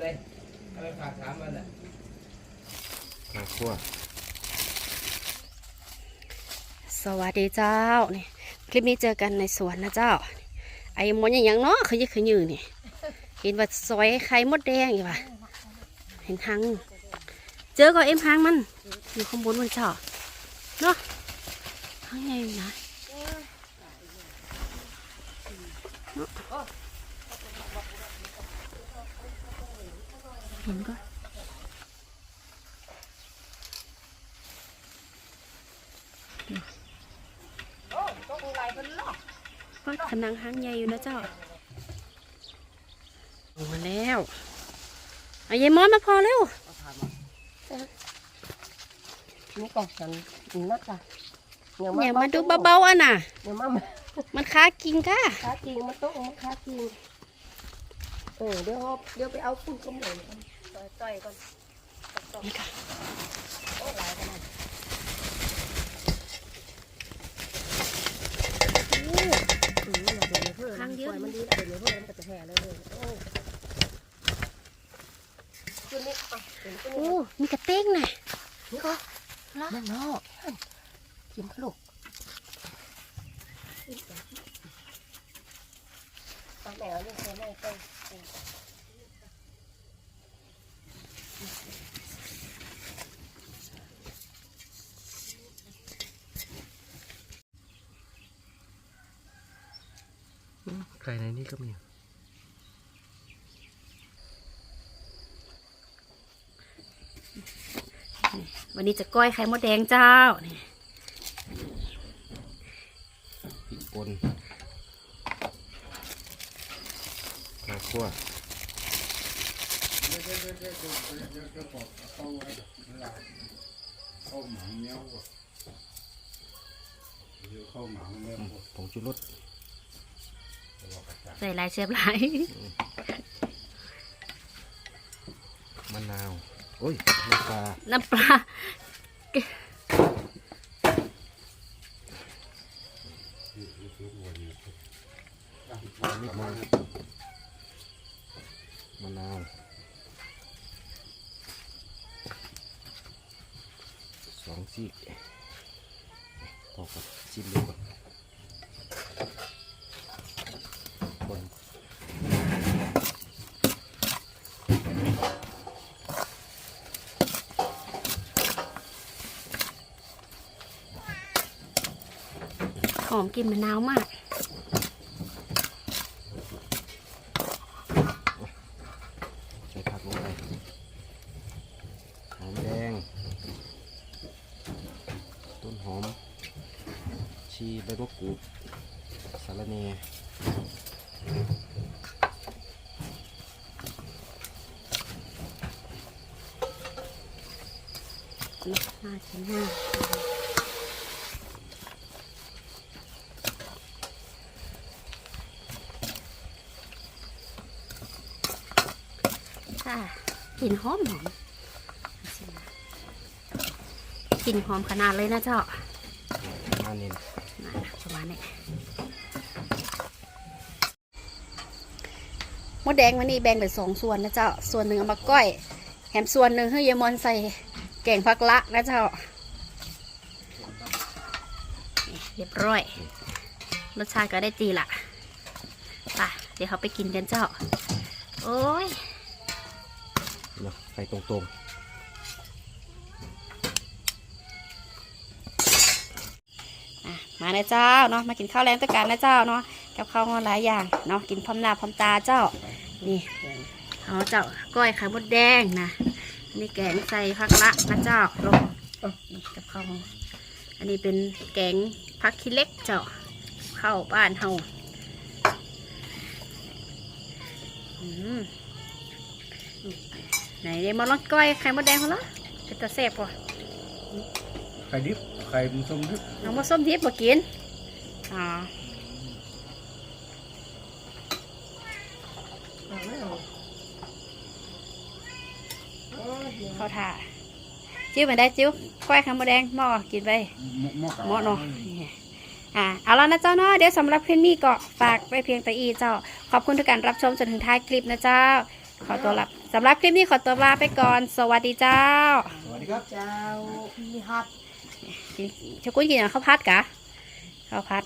เลยเอาไปฝากถามมันแหละข้าวคั่วสวัสดีเจ้านี่คลิปนี้เจอกันในสวนนะเจ้า ไอ้หมอนอย่างเนาะขยึกขยือนี่เห็นว่าซอยไข่มดแดงอยู่ว่ะเห็นหางเจอก็เอ็มหางมัน อยู่ข้างบนมันเจ้าเนาะหางใหญ่อยู่นะ เนาะเห็นก็ก็ขนังหางใหญ่อยู่นะเจ้าลงมาแล้วเอายายมอนมาพอเร็วนี่ก่อนฉันนักอะเดี๋ยวอย่ามาดูเบาๆอะน่ะเดี๋ยวมามันค้ากินก้าค้าจริงมาโต๊ะมาค้าจริง เออเดี๋ยวเอาเดี๋ยวไปเอาคุณกำเนิดต่อยๆก่อนนี่ค่ะโอ้หลายขนาดโอ้อืมอย่าเดี๋ยวเพื่อนครั้งเดียวปล่อมันดีเดี๋ยวเพื่อนมันก็จะแห่เลยเลยโอ้คุณนี่อะเห็นคุณโอ้นี่มีกระเต้งน่ะนี่ก็นั่นเนาะกินขลุกตา แมวนี่เคยไม่เคยไก่ในนี้ก็มี วันนี้จะก้อยไข่มดแดงเจ้านี่ พริกป่น ข้าวคั่วเข้าหมังเนี้ยวก่อนเดี๋ยวเข้าหมังเนี้ยวก่อนผงชูรสใส่ลายเสียบลายมะนาว โอ้ย น้ำปลา น้ำปลานิดนึง มะนาวสองซีกพอกับชิมดูก่อนคนหอมกลิ่นมะนาวมาก ใส่ผักลงไปหอมแดง ต้น หอม ชีใบมะกรูดสารเนน่ากินมาค่ะกลิ่นหอมหอม กลิ่นหอมขนาดเลยนะเจ้ามาเน้นมาประมาณนี้มดแดงวันนี้แบ่งเป็นสองส่วนนะเจ้า ส่วนหนึ่งเอามาก้อยแถมส่วนหนึ่งให้ยายมอนใส่แกงผักละนะเจ้านี่เรียบร้อย รสชาติก็ได้ตีละไป่ะ เดี๋ยวเขาไปกินกันเจ้า โอ้ยเนาะใส่ตรงอ่ มานะเจ้าเนาะมากินข้าวแรงตะการนะเจ้าเนาะกับข้าวหลายอย่างเนาะกินพร้อมหน้าพร้อมตาเจ้านี่เอาเจ้าก้อยไข่มดแดงนะอันนี้แกงใส่ผักละนะเจ้าลงอะนี่กับข้าวอันนี้เป็นแกงผักขี้เล็กเจ้าข้าวบ้านเฮาอืมไหนเดี๋ยวมาลองก้อยไข่มดแดงเขาละเป็นตาแซ่บป่ะไข่ดิบ ไข่มส้มดิบเอามาส้มดิบมากินอ๋อเขาถ่าจิ้วมาได้จิ้วก้อยขาวมแดงหม้อกินไปหม้อเนาะอ่าเอาละนะเจ้าเนาะเดี๋ยวสำหรับคลิปนี่ก็ฝากไปเพียงแต่อีเจ้า ขอบคุณทุกการรับชมจนถึงท้ายคลิปนะเจ้า ขอตัวลับสำหรับคลิปนี้ขอตัวลาไปก่อน สวัสดีเจ้า สวัสดีครับเจ้าพี่ฮับ กินชกุยกิเขาพัดกะเขาพัด